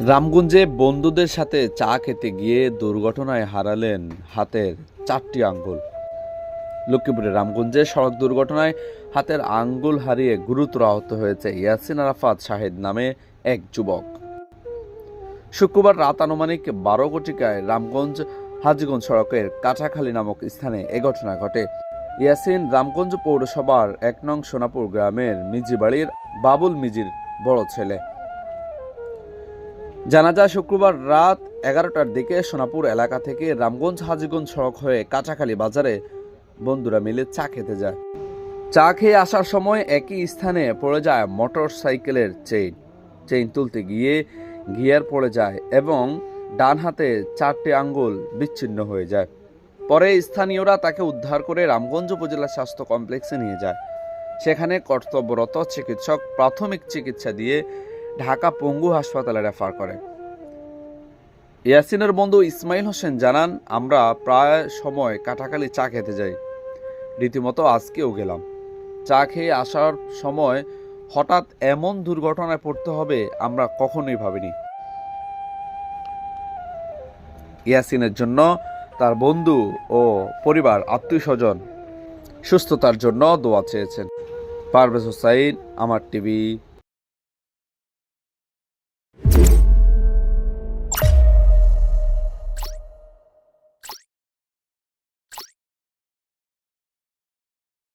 রামগঞ্জে বন্ধুদের সাথে চা খেতে গিয়ে দুর্ঘটনায় হারালেন হাতের চারটি আঙ্গুল। লক্ষ্মীপুরের রামগঞ্জে সড়ক দুর্ঘটনায় হাতের আঙ্গুল হারিয়ে গুরুতর আহত হয়েছে ইয়াসিন আরাফাত শাহেদ নামে এক যুবক। শুক্রবার রাত আনুমানিক বারো কোটিকায় রামগঞ্জ হাজিগঞ্জ সড়কের কাঁচাখালী নামক স্থানে এ ঘটনা ঘটে। ইয়াসিন রামগঞ্জ পৌরসভার এক নং সোনাপুর গ্রামের মিজিবাড়ির বাবুল মিজির বড় ছেলে। জানা যায় শুক্রবার রাত এগারোটার দিকে সোনাপুর এলাকা থেকে রামগঞ্জ হাজিগঞ্জ সড়ক হয়ে কাঁচাখালী বাজারে বন্ধুরা মিলে চা খেতে যায়। চা খেয়ে আসার সময় একই স্থানে পড়ে যায় মোটর সাইকেলের চেইন। চেইন তুলতে গিয়ে গিয়ার পড়ে যায় এবং ডান হাতে চারটি আঙ্গুল বিচ্ছিন্ন হয়ে যায়। পরে স্থানীয়রা তাকে উদ্ধার করে রামগঞ্জ উপজেলা স্বাস্থ্য কমপ্লেক্সে নিয়ে যায়। সেখানে কর্তব্যরত চিকিৎসক প্রাথমিক চিকিৎসা দিয়ে ঢাকা পঙ্গু হাসপাতালে রেফার করে। ইয়াসিনের বন্ধু ইসমাইল হোসেন জানান, আমরা প্রায় সময় কাটাকালি চা খেতে যাই। রীতিমতো আজকেও গেলাম। চা খেয়ে আসার সময় হঠাৎ এমন দুর্ঘটনায় পড়তে হবে আমরা কখনোই ভাবিনি। ইয়াসিনের জন্য তার বন্ধু ও পরিবার আত্মীয় স্বজন সুস্থতার জন্য দোয়া চেয়েছেন। পারভেজ হোসাইন, আমার টিভি।